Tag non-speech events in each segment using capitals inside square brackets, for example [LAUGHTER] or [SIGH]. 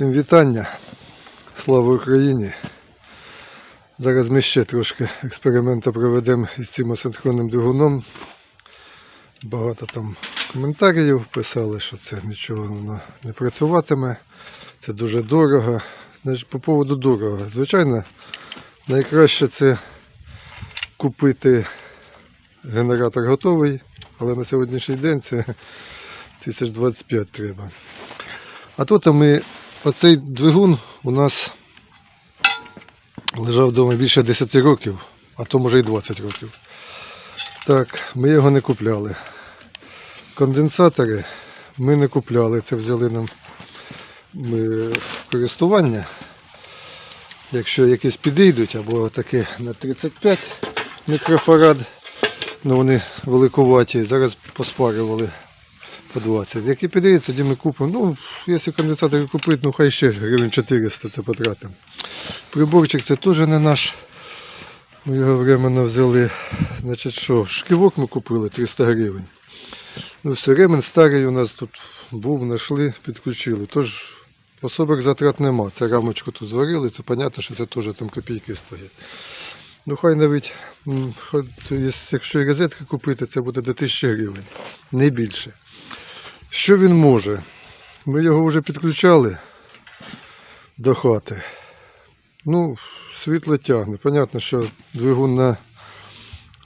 Всім вітання. Слава Україні. Зараз ми ще трошки експерименту проведемо із цим асинхронним двигуном. Багато там коментарів писали, що це нічого воно не працюватиме. Це дуже дорого. Значить, по поводу дорого. Звичайно, найкраще це купити генератор готовий, але на сьогоднішній день це [LAUGHS] 1025 треба. А тут ми, оцей двигун у нас лежав вдома більше 10 років, а то може і 20 років. Так, ми його не купляли. Конденсатори ми не купляли, це взяли нам в користування. Якщо якісь підійдуть, або таке на 35 мікрофарад, ну вони великуваті, зараз поспарювали по 20. Які підійдуть, тоді ми купимо. Ну, якщо конденсатор купити, ну хай ще гривень 400 це потратимо. Приборчик це теж не наш. Ми його временно взяли. Значить що, шківок ми купили 300 гривень. Ну, все, ремень старий у нас тут був, знайшли, підключили. Тож особих затрат нема. Це рамочку тут зварили, це зрозуміло, що це теж там копійки стоять. Ну хай навіть, якщо і розетки купити, це буде до 1000 гривень, не більше. Що він може? Ми його вже підключали до хати. Ну, світло тягне. Понятно, що двигун на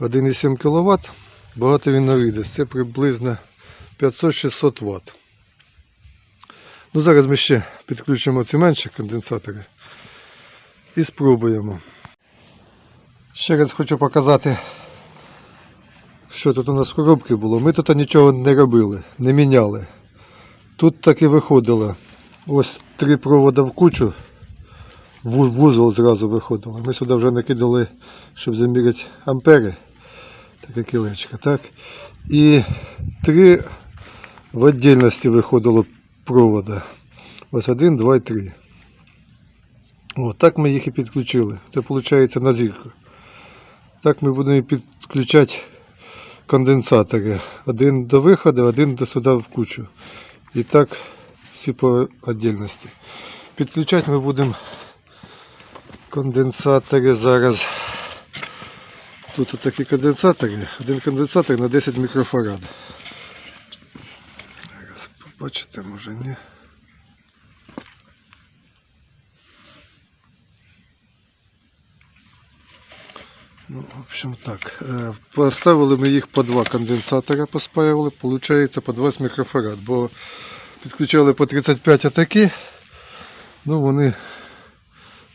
1,7 кВт, багато він вийде. Це приблизно 500-600 Вт. Ну, зараз ми ще підключимо ці менші конденсатори і спробуємо. Ще раз хочу показати, що тут у нас в коробці було. Ми тут нічого не робили, не міняли. Тут так і виходило. Ось три провода в кучу. ву- Вузол зразу виходило. Ми сюди вже накидали, щоб заміряти ампери. Таке кілечко, так? І три в віддільності виходило провода. Ось один, два і три. От так ми їх і підключили. Це виходить на зірку. Так ми будемо підключати конденсатори. Один до виходу, один до сюди в кучу. І так всі по віддільності. Підключати ми будемо конденсатори зараз. Тут такі конденсатори. Один конденсатор на 10 мікрофарад. Зараз побачите, може ні. Ну, в общем так. Е, Поставили ми їх по два конденсатора, поспаювали, виходить по 20 мікрофарад, бо підключали по 35 атаки, ну вони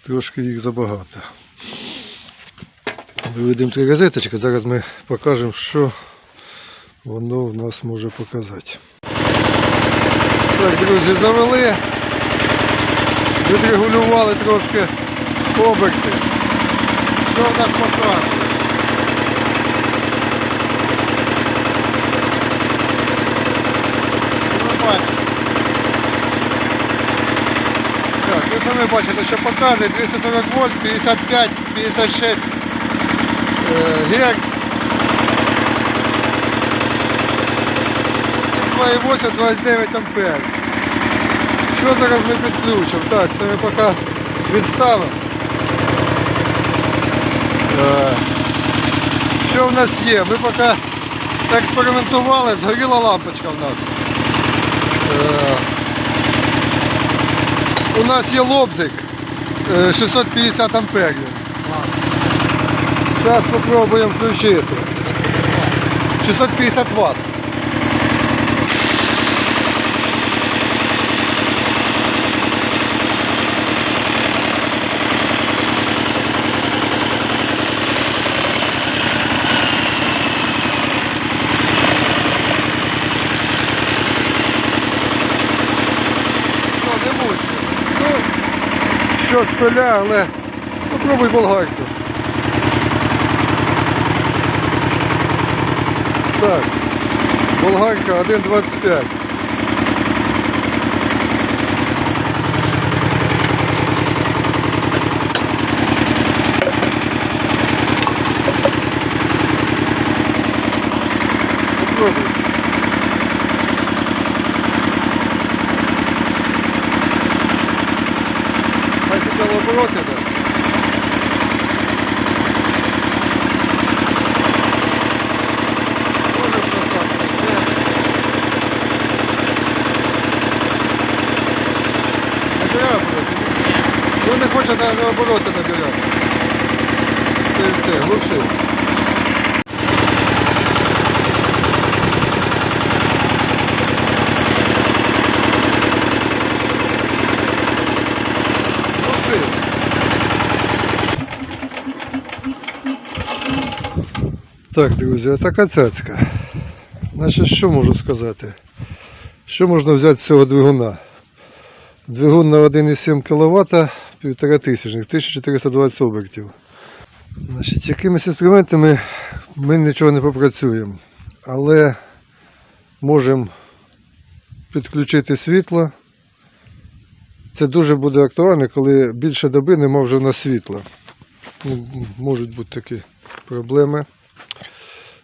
трошки їх забагато. Виведемо три розеточки, зараз ми покажемо, що воно в нас може показати. Так, друзі, завели, відрегулювали трошки оберти. Що нас показує? Ви бачите. Так, ви самі бачите, що показує 240 вольт, 55, 56 е, Герц. 2,8, 29 ампер. Що зараз ми підключимо? Так, це ми поки відставимо. Е, Що в нас є? Ми поки експериментували, згоріла лампочка в нас. Так. У нас є лобзик е, 650 амперів. Зараз спробуємо включити. 650 Вт. Ну, не мучно. Ну, що з пиля, але попробуй болгарку. Так, болгарка 1,25. Обороти набирати. Та і все. Глушив. Так, друзі, така цяцька. Значить, що можу сказати? Що можна взяти з цього двигуна? Двигун на 1,7 кВт, 1500, 1420 обертів. Значить, якимись інструментами ми нічого не попрацюємо, але можемо підключити світло. Це дуже буде актуально, коли більше доби нема вже на світла. Ну, Можуть бути такі проблеми.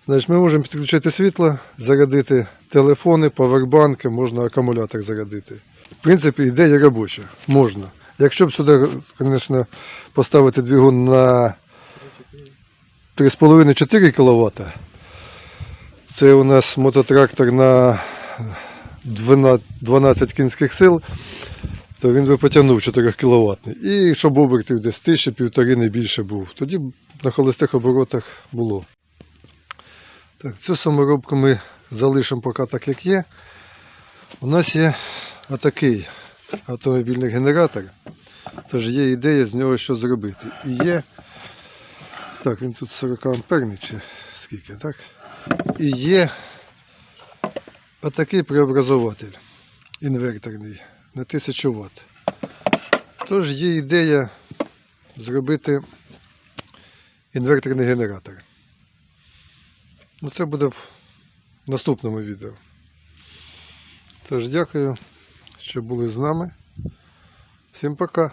Значить, ми можемо підключити світло, зарядити телефони, павербанки, можна акумулятор зарядити. В принципі, ідея робоча. Можна. Якщо б сюди, звісно, поставити двигун на 3,5-4 кВт, це у нас мототрактор на 12, 12 кінських сил, то він би потягнув 4 кВт. І щоб обертів десь тисячі півтори не більше був. Тоді на холостих оборотах було. Так, цю саморобку ми залишимо поки так, як є. У нас є отакий автомобільний генератор. Тож є ідея з нього що зробити. І є. Так, він тут 40 амперний чи скільки, так? І є отакий преобразователь інверторний на 1000 Вт. Тож є ідея зробити інверторний генератор. Ну, це буде в наступному відео. Тож дякую, що були з нами. Всім пока.